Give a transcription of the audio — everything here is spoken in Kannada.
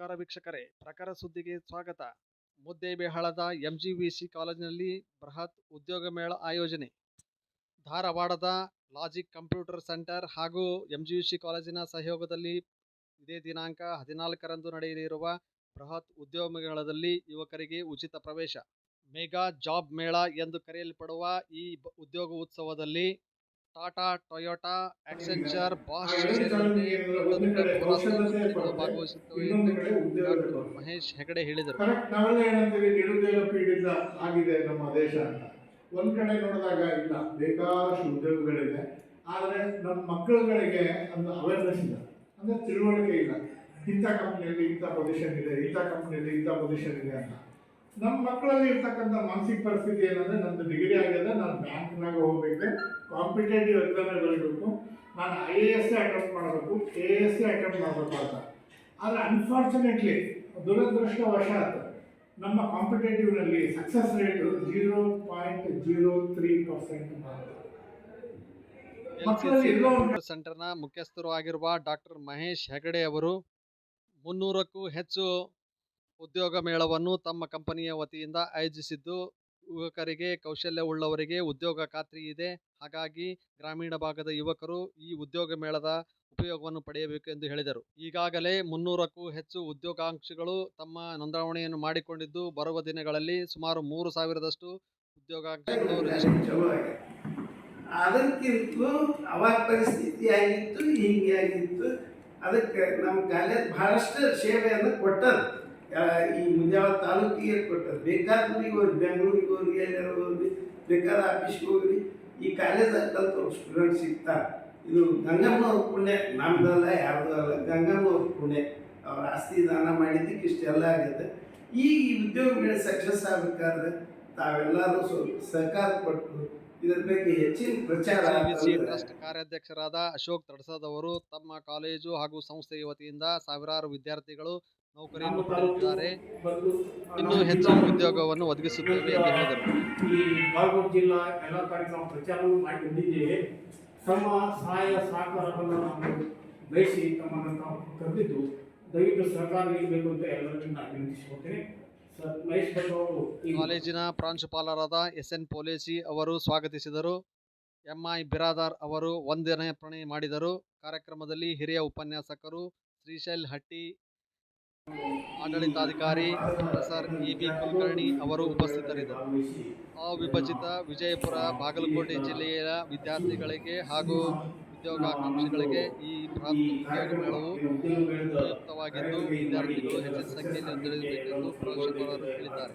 ವೀಕ್ಷಕರೇ. ಪ್ರಖರ ಸುದ್ದಿಗೆ ಸ್ವಾಗತ. ಮುದ್ದೇಬಿಹಾಳದ ಎಂಜಿವಿಸಿ ಕಾಲೇಜಿನಲ್ಲಿ ಬೃಹತ್ ಉದ್ಯೋಗ ಮೇಳ ಆಯೋಜನೆ. ಧಾರವಾಡದ ಲಾಜಿಕ್ ಕಂಪ್ಯೂಟರ್ ಸೆಂಟರ್ ಹಾಗೂ ಎಂಜಿವಿಸಿ ಕಾಲೇಜಿನ ಸಹಯೋಗದಲ್ಲಿ ಇದೇ ದಿನಾಂಕ ಹದಿನಾಲ್ಕರಂದು ನಡೆಯಲಿರುವ ಬೃಹತ್ ಉದ್ಯೋಗ ಮೇಳದಲ್ಲಿ ಯುವಕರಿಗೆ ಉಚಿತ ಪ್ರವೇಶ. ಮೆಗಾ ಜಾಬ್ ಮೇಳ ಎಂದು ಕರೆಯಲ್ಪಡುವ ಈ ಉದ್ಯೋಗ ಉತ್ಸವದಲ್ಲಿ ಟಾಟಾ ಟೊಯೋಟಾ ಆಕ್ಸೆಂಚರ್ ಬಾಸ್ ಸೇರಿದಂತೆ ಕಂಪನಿಗಳು ಭಾಗವಹಿಸುತ್ತವೆ. ಎಂದು ಡಾಕ್ಟರ್ ಮಹೇಶ್ ಹೆಗಡೆ ಹೇಳಿದರು. ನಾವೆಲ್ಲ ಏನಂತೀವಿ? ನಿರುದ್ಯೋಗ ಪೀಡಿತ ಆಗಿದೆ ನಮ್ಮ ದೇಶ ಅಂತ. ಒಂದ್ ಕಡೆ ನೋಡಿದಾಗ ಇಲ್ಲ ಬೇಕಾದಷ್ಟು ಉದ್ಯೋಗಗಳಿದೆ. ಆದರೆ ನಮ್ಮ ಮಕ್ಕಳುಗಳಿಗೆ ಒಂದು ಅವೇರ್ನೆಸ್ ಇಲ್ಲ. ಅಂದ್ರೆ ತಿಳುವಳಿಕೆ ಇಲ್ಲ. ಇಂಥ ಕಂಪ್ನಿಯಲ್ಲಿ ಇಂಥ ಪೊಸಿಷನ್ ಇದೆ ಇಂಥ ಕಂಪ್ನಿಯಲ್ಲಿ ಇಂಥ ಪೊಸಿಷನ್ ಇದೆ ಅಂತ. ನಮ್ಮ ಮಕ್ಕಳಲ್ಲಿ ಇರ್ತಕ್ಕಂಥ ಮಾನಸಿಕ ಪರಿಸ್ಥಿತಿ ಏನಂದ್ರೆ ನಂದು ಡಿಗ್ರಿ ಆಗಿದೆ ನಾನು ಬ್ಯಾಂಕ್ನಾಗ ಹೋಗ್ಬೇಕು. ಕಾಂಪಿಟೇಟಿವ್ ಎಕ್ಸಾಮ್ ಬರಬೇಕು. ನಾನು ಐ ಎ ಎಸ್ ಅಟೆಂಪ್ಟ್ ಮಾಡಬೇಕು ಕೆ ಎ ಎಸ್ ಅಟೆಂಪ್ಟ್ ಮಾಡಬೇಕು ಅಂತ. ಆದರೆ ಅನ್ಫಾರ್ಚುನೇಟ್ಲಿ ದುರದೃಷ್ಟವಶಾತ್ ನಮ್ಮ ಕಾಂಪಿಟೇಟಿವ್ನಲ್ಲಿ success rate zero point zero three percent ಸೆಂಟರ್ನ ಮುಖ್ಯಸ್ಥರು ಆಗಿರುವ ಡಾಕ್ಟರ್ ಮಹೇಶ್ ಹೆಗಡೆ ಅವರು ಮುನ್ನೂರಕ್ಕೂ ಹೆಚ್ಚು ಉದ್ಯೋಗ ಮೇಳವನ್ನು ತಮ್ಮ ಕಂಪನಿಯ ವತಿಯಿಂದ ಆಯೋಜಿಸಿದ್ದು ಯುವಕರಿಗೆ ಕೌಶಲ್ಯವುಳ್ಳವರಿಗೆ ಉದ್ಯೋಗ ಖಾತ್ರಿ ಇದೆ. ಹಾಗಾಗಿ ಗ್ರಾಮೀಣ ಭಾಗದ ಯುವಕರು ಈ ಉದ್ಯೋಗ ಮೇಳದ ಉಪಯೋಗವನ್ನು ಪಡೆಯಬೇಕು ಎಂದು ಹೇಳಿದರು. ಈಗಾಗಲೇ ಮುನ್ನೂರಕ್ಕೂ ಹೆಚ್ಚು ಉದ್ಯೋಗಾಂಕ್ಷಿಗಳು ತಮ್ಮ ನೋಂದಾವಣೆಯನ್ನು ಮಾಡಿಕೊಂಡಿದ್ದು ಬರುವ ದಿನಗಳಲ್ಲಿ ಸುಮಾರು ಮೂರು ಸಾವಿರದಷ್ಟು ಉದ್ಯೋಗಾಂಕ್ಷಿಗಳು ಅದಕ್ಕಿಂತ ಅವಾಗ ಪರಿಸ್ಥಿತಿ ಆಗಿತ್ತು ಆಗಿತ್ತು. ಅದಕ್ಕೆ ನಮ್ಮ ಕಾಲೇಜ್ ಬಹಳಷ್ಟು ಸೇವೆಯನ್ನು ಕೊಟ್ಟರು. ಆ, ಈ ಮುಂಜಾವ ತಾಲೂಕಿಗೆ ಕೊಟ್ಟರು ಬೇಕಾದವ್ರಿಗೆ ಹೋಗಿ ಬೆಂಗಳೂರಿಗೆ ಹೋಗಿ ಎಲ್ಲರೂ ಹೋಗಿ ಬೇಕಾದ ಆಫೀಸ್ಗೆ ಹೋಗ್ರಿ. ಈ ಕಾಲೇಜ್ ಕಲ್ತು ಸ್ಟೂಡೆಂಟ್ ಸಿಗ್ತಾರೆ ಇದು ಗಂಗಮ್ಮನವ್ರ ಪುಣ್ಯ ನಮ್ದಲ್ಲ ಯಾರ್ದು ಅಲ್ಲ ಗಂಗಮ್ಮನವ್ರ ಪುಣ್ಯ. ಅವ್ರ ಆಸ್ತಿ ದಾನ ಮಾಡಿದ್ದಕ್ಕೆ ಇಷ್ಟೆಲ್ಲ ಆಗಿದೆ ಈಗ ಈ ಉದ್ಯೋಗಗಳು ಸಕ್ಸಸ್ ಆಗಬೇಕಾದ್ರೆ ತಾವೆಲ್ಲರೂ ಸ್ವಲ್ಪ ಸಹಕಾರ ಕೊಟ್ಟು ಇದರ ಬಗ್ಗೆ ಹೆಚ್ಚಿನ ಪ್ರಚಾರ ಟ್ರಸ್ಟ್ ಕಾರ್ಯಾಧ್ಯಕ್ಷರಾದ ಅಶೋಕ್ ತಡಸದವರು ಅವರು ತಮ್ಮ ಕಾಲೇಜು ಹಾಗೂ ಸಂಸ್ಥೆಯ ವತಿಯಿಂದ ಸಾವಿರಾರು ವಿದ್ಯಾರ್ಥಿಗಳು ನೌಕರಿಯನ್ನು ಪಡೆದಿದ್ದಾರೆ. ಇನ್ನೂ ಹೆಚ್ಚಿನ ಉದ್ಯೋಗವನ್ನು ಒದಗಿಸುತ್ತೇವೆ ಎಂದು ಹೇಳಿದರು. ಬಾಗಲಕೋಟೆ ಜಿಲ್ಲಾ ಎಲ್ಲ ಕಡೆ ನಾವು ಪ್ರಚಾರವನ್ನು ತಮ್ಮ ಸಹಾಯ ಸಹಕಾರವನ್ನು ನಾವು ಬಯಸಿ ತಮ್ಮನ್ನು ನಾವು ಕರೆದಿದ್ದು ದಯವಿಟ್ಟು ಸಹಕಾರ ನೀಡಬೇಕು ಅಂತ ಎಲ್ಲರನ್ನು ಅಭಿನಂದಿಸುತ್ತೇನೆ ಅವರು ಕಾಲೇಜಿನ ಪ್ರಾಂಶುಪಾಲರಾದ ಎಸ್ ಎನ್ ಪೋಲೇಸಿ ಅವರು ಸ್ವಾಗತಿಸಿದರು. ಎಂಐ ಬಿರಾದಾರ್ ಅವರು ವಂದನೆ ಮಾಡಿದರು. ಕಾರ್ಯಕ್ರಮದಲ್ಲಿ ಹಿರಿಯ ಉಪನ್ಯಾಸಕರು ಶ್ರೀಶೈಲ್ ಹಟ್ಟಿ ಆಡಳಿತಾಧಿಕಾರಿ ಪ್ರೊಫೆಸರ್ ಇ ಬಿ ಕುಲಕರ್ಣಿ ಅವರು ಉಪಸ್ಥಿತರಿದ್ದರು. ಅವಿಭಜಿತ ವಿಜಯಪುರ, ಬಾಗಲಕೋಟೆ ಜಿಲ್ಲೆಯ ವಿದ್ಯಾರ್ಥಿಗಳಿಗೆ ಹಾಗೂ ಉದ್ಯೋಗಾಕಾಂಕ್ಷಿಗಳಿಗೆ ಈ ಬೃಹತ್ ಉದ್ಯೋಗ ಮೇಳವು ಉಪಯುಕ್ತವಾಗಿದ್ದು, ವಿದ್ಯಾರ್ಥಿಗಳು ಹೆಚ್ಚಿನ ಸಂಖ್ಯೆಯಲ್ಲಿ ತಿಳಿಯಬೇಕೆಂದು ಪ್ರಾಂಶುಪಾಲರು ಹೇಳಿದ್ದಾರೆ.